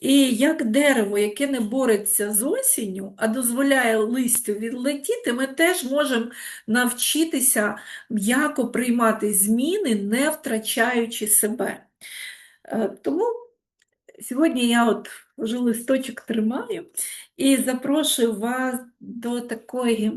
І як дерево, яке не бореться з осінню, а дозволяє листю відлетіти, ми теж можемо навчитися м'яко приймати зміни, не втрачаючи себе. Е, Тому сьогодні я от вже листочок тримаю і запрошую вас до такої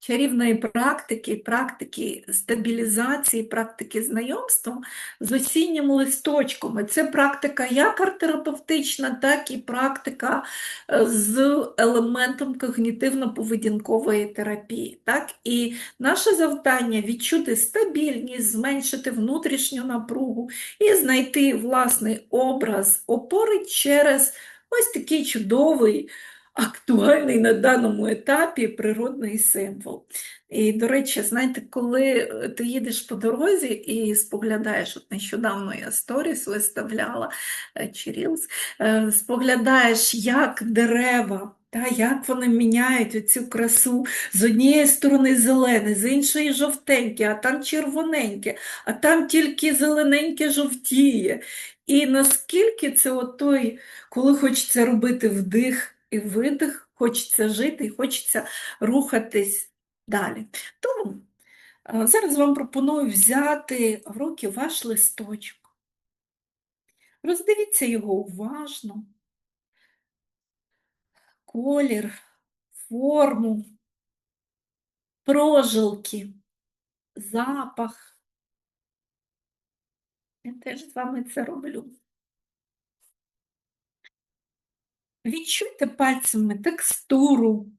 чарівної практики, практики стабілізації, практики знайомства з осіннім листочком. Це практика як арт-терапевтична, так і практика е, з елементом когнітивно-поведінкової терапії. Так? І наше завдання відчути стабільність, зменшити внутрішню напругу і знайти власний образ опори через ось такий чудовий актуальний на даному етапі природний символ. І, до речі, знаєте, коли е, ти їдеш по дорозі і споглядаєш, от нещодавно я сторіс виставляла е, чи Reels, е, споглядаєш, як дерева. Та як вони міняють цю красу з однієї сторони зелене, з іншої жовтеньке, а там червоненьке, а там тільки зелененьке жовтіє. І наскільки це той, коли хочеться робити вдих і видих, хочеться жити і хочеться рухатись далі. Тому е, зараз вам пропоную взяти в руки ваш листочок. Роздивіться його уважно, колір, форму, прожилки, запах. Я теж з вами це роблю. Відчуйте пальцями текстуру,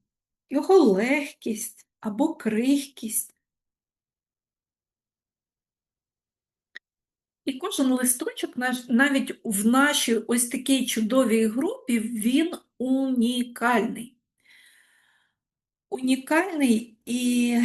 його легкість або крихкість. І кожен листочок, навіть в нашій ось такій чудовій групі, він унікальний. Унікальний і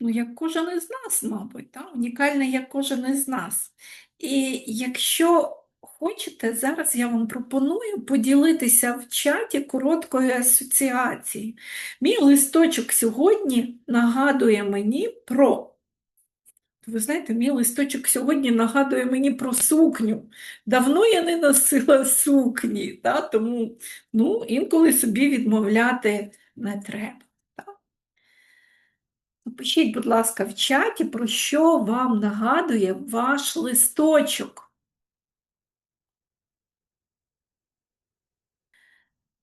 ну, як кожен із нас, мабуть, та? унікальний як кожен із нас. І якщо хочете, зараз я вам пропоную поділитися в чаті короткою асоціацією. Мій листочок сьогодні нагадує мені про. Ви знаєте, мій листочок сьогодні нагадує мені про сукню. Давно я не носила сукні, та? тому ну, інколи собі відмовляти не треба. Та? Напишіть, будь ласка, в чаті, про що вам нагадує ваш листочок.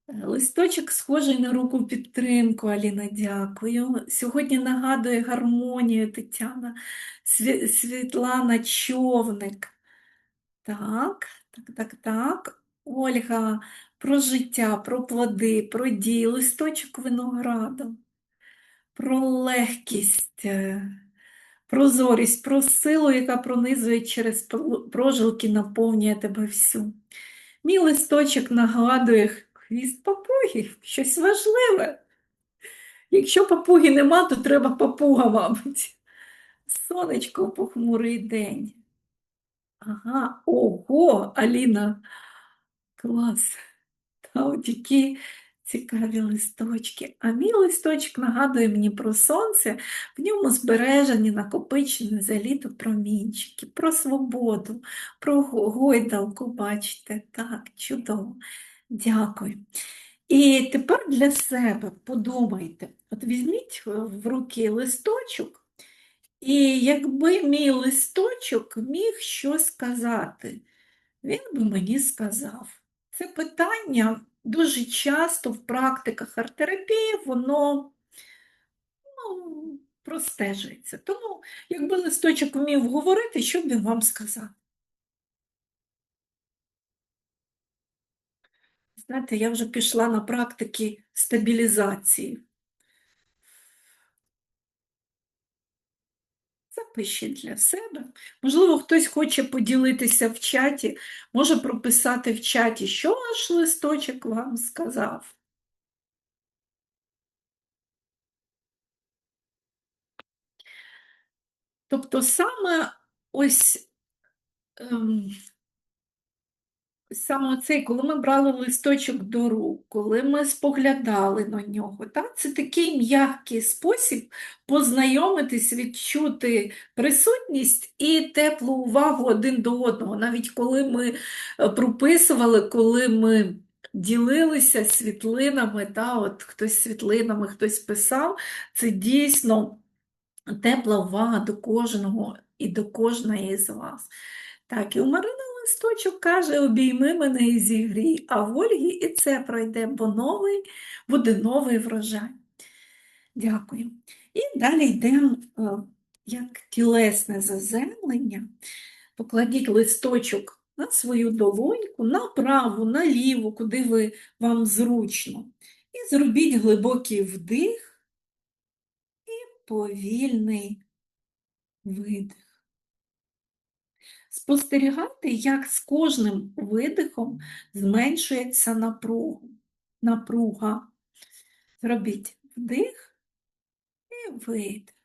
Листочок схожий на руку підтримку, Аліна, дякую. Сьогодні нагадує гармонію Тетяна Сві- Світлана Човник. Так, так, так, так. Ольга про життя, про плоди, про дії, листочок винограду, про легкість, е, прозорість, про силу, яка пронизує через прожилки, наповнює тебе всю. Мій листочок нагадує хвіст папуги, щось важливе. Якщо папуги нема, то треба папуга, мабуть. Сонечко похмурий день. Ага, ого, Аліна, клас. Та от які цікаві листочки. А мій листочок нагадує мені про сонце, в ньому збережені, накопичені за літо промінчики, про свободу, про гойдалку, бачите, так, чудово. Дякую. І тепер для себе подумайте, от візьміть в руки листочок, і якби мій листочок міг щось сказати, він би мені сказав. Це питання дуже часто в практиках арт-терапії, воно ну, простежується. Тому, якби листочок вмів говорити, що б він вам сказав? Знаєте, я вже пішла на практики стабілізації. Запишіть для себе. Можливо, хтось хоче поділитися в чаті, може прописати в чаті, що ваш листочок вам сказав. Тобто саме ось ем, Саме цей, коли ми брали листочок до рук, коли ми споглядали на нього, так? це такий м'який спосіб познайомитись, відчути присутність і теплу увагу один до одного. Навіть коли ми е, прописували, коли ми ділилися світлинами, та, от хтось світлинами, хтось писав, це дійсно тепла увага до кожного і до кожної з вас. Так, і у Марини листочок каже, обійми мене і зігрій, а в Ольги і це пройде, бо новий буде новий врожай. Дякую. І далі йдемо е, як тілесне заземлення. Покладіть листочок на свою долоньку, на праву, на ліву, куди ви вам зручно. І зробіть глибокий вдих і повільний видих. Спостерігайте, як з кожним видихом зменшується напругу. напруга. Зробіть вдих і видих.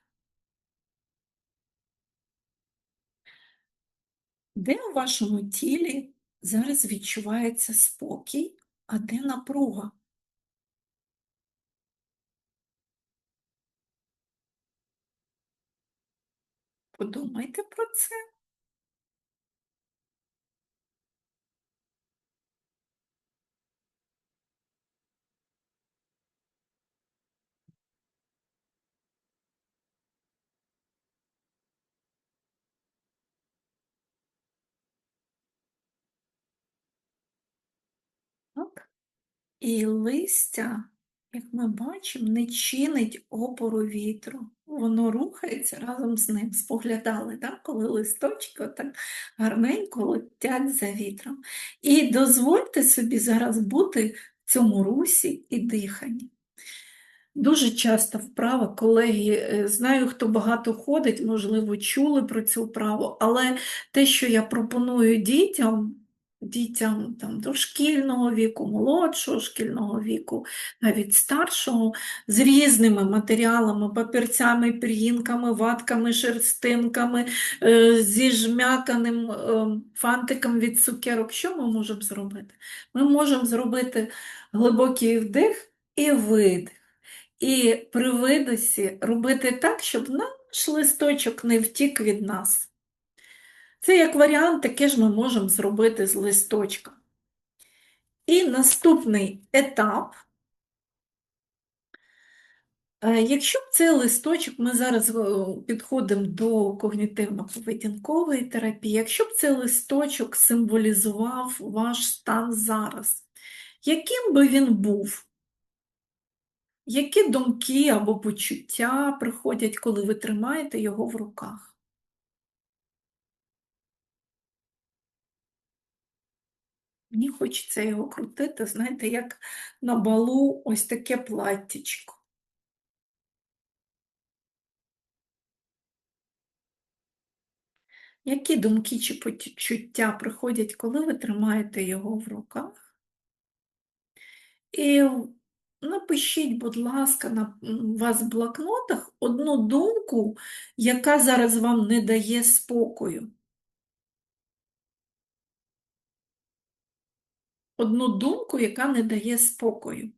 Де у вашому тілі зараз відчувається спокій, а де напруга? Подумайте про це. Так. І листя, як ми бачимо, не чинить опору вітру. Воно рухається разом з ним. Споглядали, так? коли листочки так гарненько летять за вітром. І дозвольте собі зараз бути в цьому русі і диханні. Дуже часто вправа, колеги, е, знаю, хто багато ходить, можливо, чули про цю вправу, але те, що я пропоную дітям, дітям там, дошкільного віку, молодшого шкільного віку, навіть старшого, з різними матеріалами, папірцями, пір'їнками, ватками, шерстинками, е, зі жмяканим е, фантиком від цукерок. Що ми можемо зробити? Ми можемо зробити глибокий вдих і видих. І при видосі робити так, щоб наш листочок не втік від нас. Це як варіант, таке ж ми можемо зробити з листочка. І наступний етап. Е, якщо б цей листочок, ми зараз е, підходимо до когнітивно-поведінкової терапії, якщо б цей листочок символізував ваш стан зараз, яким би він був? Які думки або почуття приходять, коли ви тримаєте його в руках? Мені хочеться його крутити, знаєте, як на балу ось таке платтячко. Які думки чи почуття приходять, коли ви тримаєте його в руках? І Напишіть, будь ласка, на вас в блокнотах одну думку, яка зараз вам не дає спокою. Одну думку, яка не дає спокою.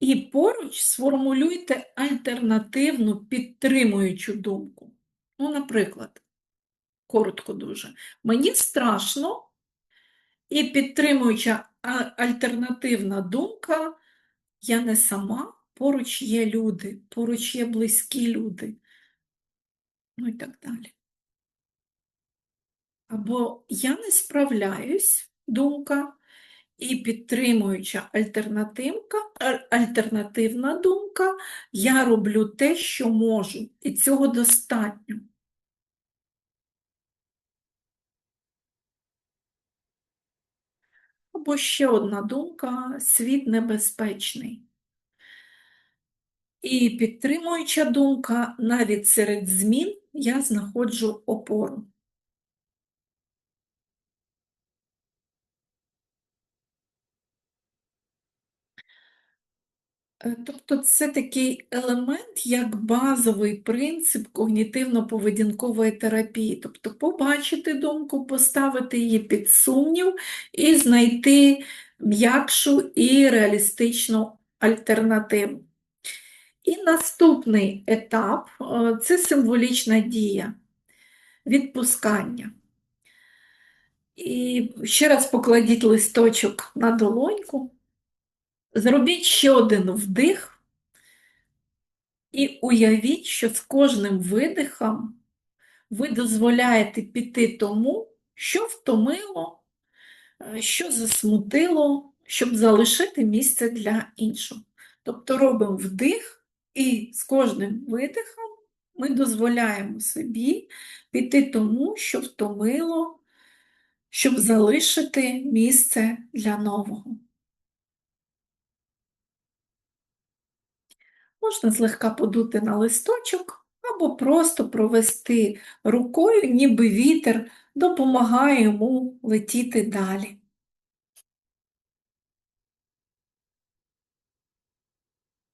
І поруч сформулюйте альтернативну підтримуючу думку. Ну, наприклад, коротко дуже. Мені страшно, і підтримуюча альтернативна думка, я не сама, поруч є люди, поруч є близькі люди. Ну і так далі. Або я не справляюсь, думка, і підтримуюча альтернативка, альтернативна думка, я роблю те, що можу, і цього достатньо. Або ще одна думка світ небезпечний. І підтримуюча думка, навіть серед змін я знаходжу опору. Тобто це такий елемент, як базовий принцип когнітивно-поведінкової терапії. Тобто побачити думку, поставити її під сумнів і знайти м'якшу і реалістичну альтернативу. І наступний етап е, це символічна дія, відпускання. І ще раз покладіть листочок на долоньку. Зробіть ще один вдих і уявіть, що з кожним видихом ви дозволяєте піти тому, що втомило, е, що засмутило, щоб залишити місце для іншого. Тобто робимо вдих, і з кожним видихом ми дозволяємо собі піти тому, що втомило, щоб залишити місце для нового. Можна злегка подути на листочок або просто провести рукою, ніби вітер допомагає йому летіти далі.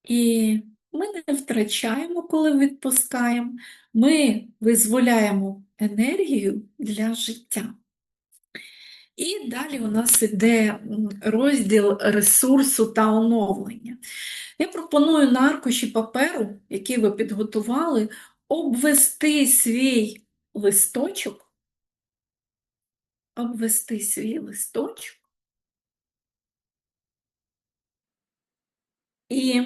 І ми не втрачаємо, коли відпускаємо, ми визволяємо енергію для життя. І далі у нас іде розділ ресурсу та оновлення. Я пропоную на аркуші паперу, який ви підготували, обвести свій листочок, обвести свій листочок. І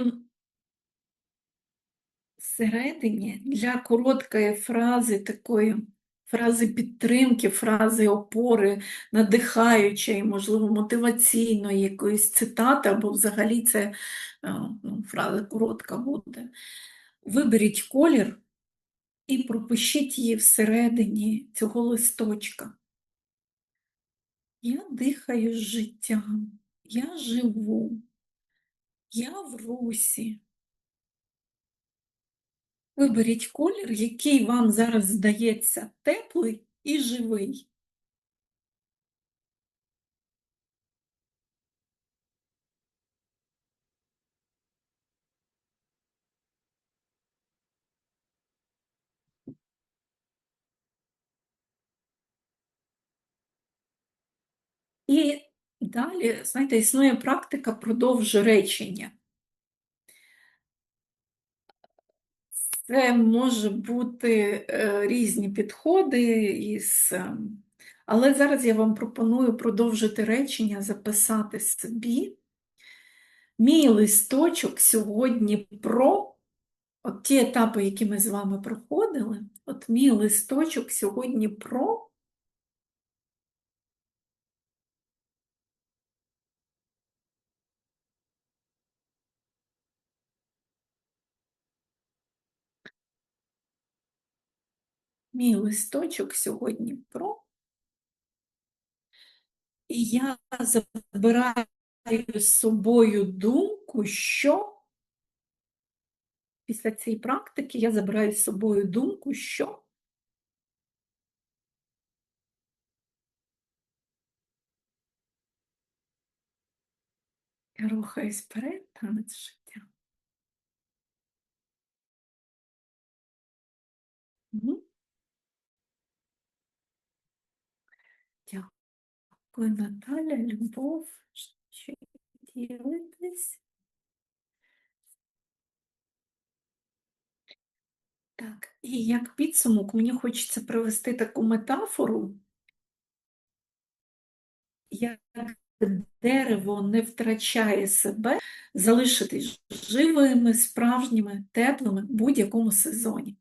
всередині для короткої фрази такої фрази підтримки, фрази опори, надихаючої, можливо, мотиваційної якоїсь цитати, або взагалі це ну, фраза коротка буде. Виберіть колір і пропишіть її всередині цього листочка. Я дихаю з життям, я живу, я в русі. Виберіть колір, який вам зараз здається теплий і живий. І далі, знаєте, існує практика продовж речення. Це може бути е, різні підходи, із, е, але зараз я вам пропоную продовжити речення, записати собі. Мій листочок сьогодні про от ті етапи, які ми з вами проходили, от мій листочок сьогодні про. Мій листочок сьогодні про. І я забираю з собою думку, що після цієї практики я забираю з собою думку, що я рухаюсь вперед, танець життя. Угу. Дякую, Наталя, Любов, що ділитесь. Так, і як підсумок, мені хочеться привести таку метафору, як дерево не втрачає себе, залишитись живими, справжніми, теплими в будь-якому сезоні.